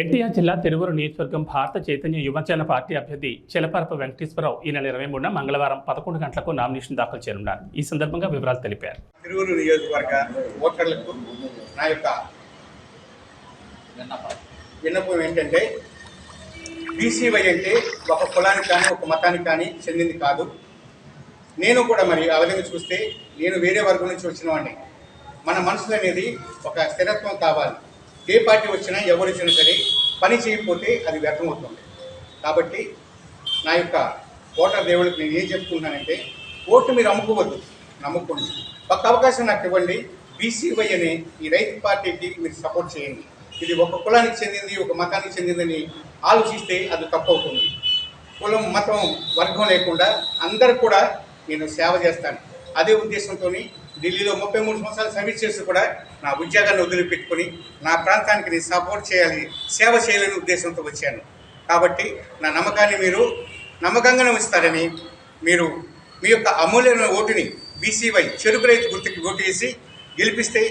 ఎన్టీఆర్ జిల్లా తిరువురు నియోజకవర్గం భారత చైతన్య యువజన పార్టీ అభ్యర్థి చిలపరపు వెంకటేశ్వరరావు ఈ నెల ఇరవై మూడున మంగళవారం పదకొండు గంటలకు నామినేషన్ దాఖలు చేయనున్నారు. ఈ సందర్భంగా వివరాలు తెలిపారు. తిరువురు నియోజకవర్గ ఓటర్లకు నా యొక్క విన్నపం ఏంటంటే బీసీవై అంటే ఒక కులానికి కానీ ఒక మతానికి కానీ చెందింది కాదు. నేను కూడా మరి ఆ విధంగా చూస్తే నేను వేరే వర్గం నుంచి వచ్చిన వాడిని. మన మనసులో అనేది ఒక స్థిరత్వం కావాలి. ఏ పార్టీ వచ్చినా ఎవరు వచ్చినా సరే పని చేయకపోతే అది వ్యర్థమవుతుంది. కాబట్టి నా యొక్క ఓటర్ దేవుడికి నేను ఏం చెప్తున్నానంటే ఓటు మీరు అమ్ముకోవద్దు నమ్ముకోండి. ఒక అవకాశం నాకు ఇవ్వండి బీసీవై అనే ఈ రైతు పార్టీకి మీరు సపోర్ట్ చేయండి. ఇది ఒక కులానికి చెందింది ఒక మతానికి చెందిందని ఆలోచిస్తే అది తప్పు అవుతుంది కులం మతం వర్గం లేకుండా అందరు కూడా నేను సేవ చేస్తాను. అదే ఉద్దేశంతో ఢిల్లీలో ముప్పై మూడు సంవత్సరాలు సర్వీస్ చేసి కూడా నా ఉద్యోగాన్ని వదిలిపెట్టుకొని నా ప్రాంతానికి నేను సపోర్ట్ చేయాలి సేవ చేయాలనే ఉద్దేశంతో వచ్చాను. కాబట్టి నా నమ్మకాన్ని మీరు నమ్మకంగానే ఉంచుతారని మీరు మీ యొక్క అమూల్యమైన ఓటుని బీసీవై చెరుకు రైతు గుర్తుకి ఓటు వేసి గెలిపిస్తే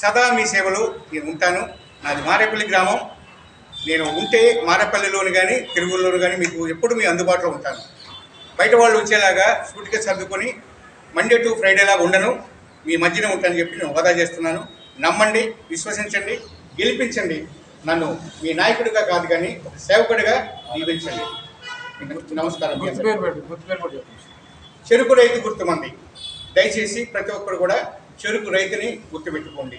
సదా మీ సేవలో నేను ఉంటాను. నాది మారేపల్లి గ్రామం. నేను ఉంటే మారేపల్లిలోని కానీ తిరుగులోను కానీ మీకు ఎప్పుడు మీ అందుబాటులో ఉంటాను. బయట వాళ్ళు వచ్చేలాగా సూటిగా సర్దుకొని మండే టు ఫ్రైడే లాగా ఉండను. మీ మధ్యనే ఉంటానని చెప్పి నేను హోదా చేస్తున్నాను. నమ్మండి విశ్వసించండి గెలిపించండి. నన్ను మీ నాయకుడిగా కాదు కానీ సేవకుడిగా దీవించండి. నమస్కారం. చెరుకు రైతు గుర్తుమంది. దయచేసి ప్రతి ఒక్కరు కూడా చెరుకు రైతుని గుర్తుపెట్టుకోండి.